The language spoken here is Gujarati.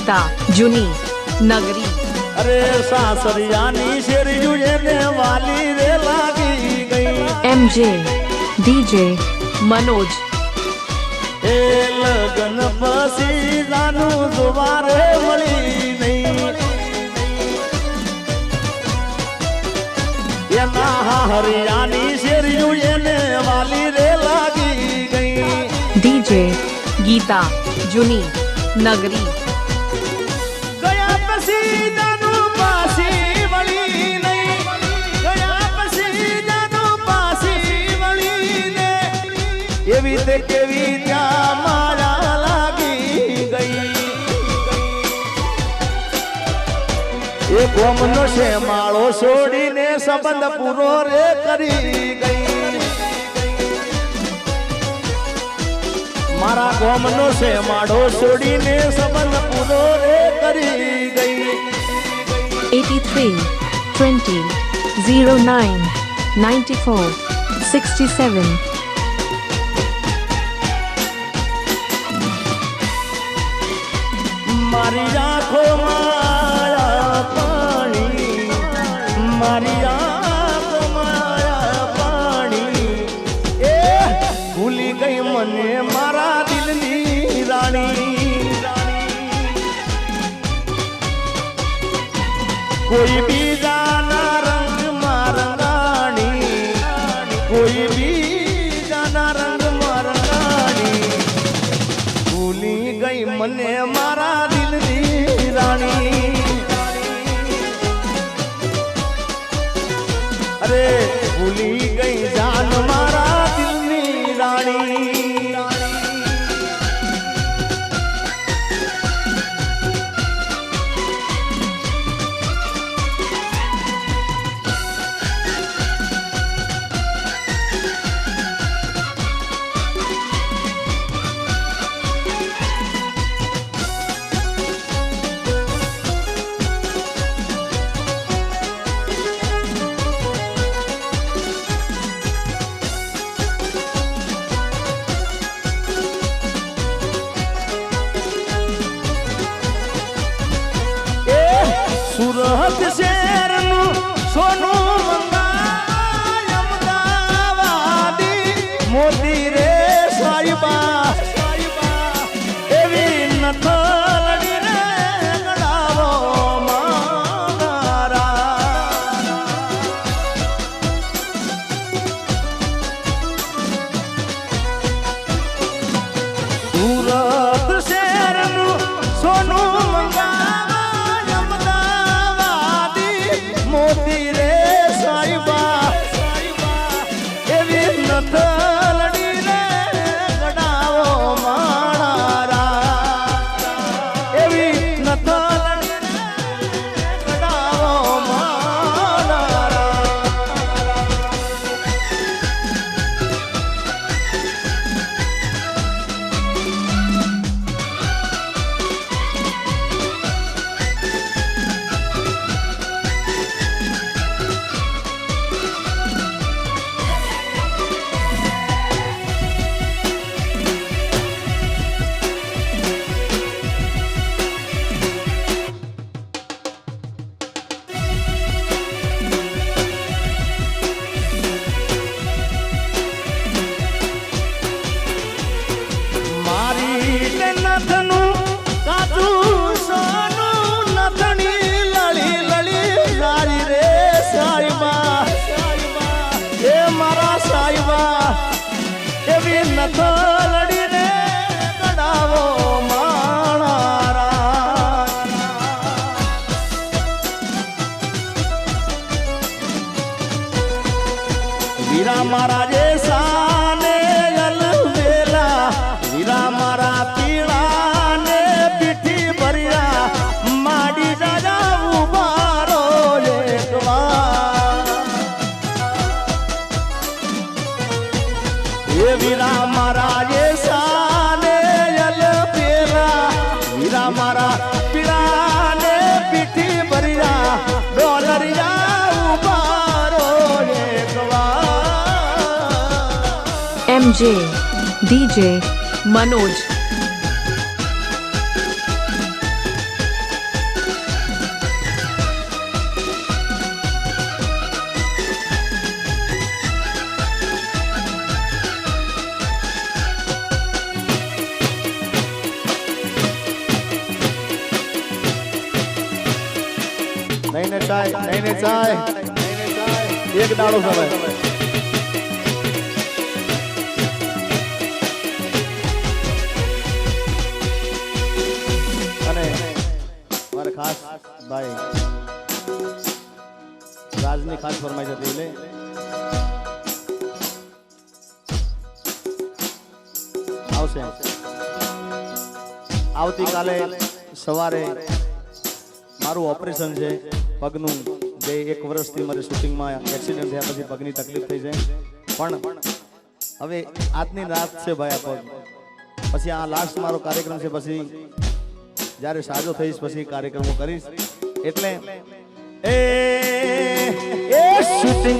ગીતા જૂની નગરી અરે સાસરિયાની શેરીયું એને વાલી રે લાગી ગઈ એમજે ડીજે મનોજ એ લગન પછી જાનું દુવારે મળી નહીં એના હરિયાની શેરીયું એને વાલી રે લાગી ગઈ ડીજે ગીતા જૂની નગરી ગયા એવી તે કેવી ત્યાં મારા ગઈ એ ગોમનો માળો છોડીને સંબંધ પૂરો રે કરી. મારા ગોમનો છે માળો છોડીને સંબંધ પૂરો રે કરી ગઈ 83 20 09 94 67 મારી આંખો કોઈ બીજાના રંગમાં રંગાણી. કોઈ બીજાના રંગમાં રંગાણી. ભૂલી ગઈ મને મારા દિલની રાણી. અરે ભૂલી ગઈ જાન સુરત શહેરનું સોનું અમદાવાદી. મોતી રે સાહેબા એવી સોનું મંગાવાય નથનું કાચું સોનું નથણી લળી લળી, લારી રે સાહેબા એ મારા સાહેબા એવી નથ લડી રે ગડાવો વીરા મારા જે મારા પીળા ને પીઠી ભર્યા ડોલરિયા ઉભારો એમજે ડીજે મનોજ ચાય નહીં ને એક દાડો સમય અને મારે ખાસ ભાઈ રાજની ખાસ ફરમાઈ જતી લે. આવશે. આવતીકાલે સવારે મારું ઓપરેશન છે. પગનું જે એક વર્ષથી મારે શૂટિંગમાં એક્સિડન્ટ થયા પછી પગની તકલીફ થઈ છે પણ હવે આજની રાત છે ભાઈ આ પગ પછી આ લાસ્ટ મારો કાર્યક્રમ છે પછી જ્યારે સાજો થઈશ પછી કાર્યક્રમો કરીશ એટલે એ શૂટિંગ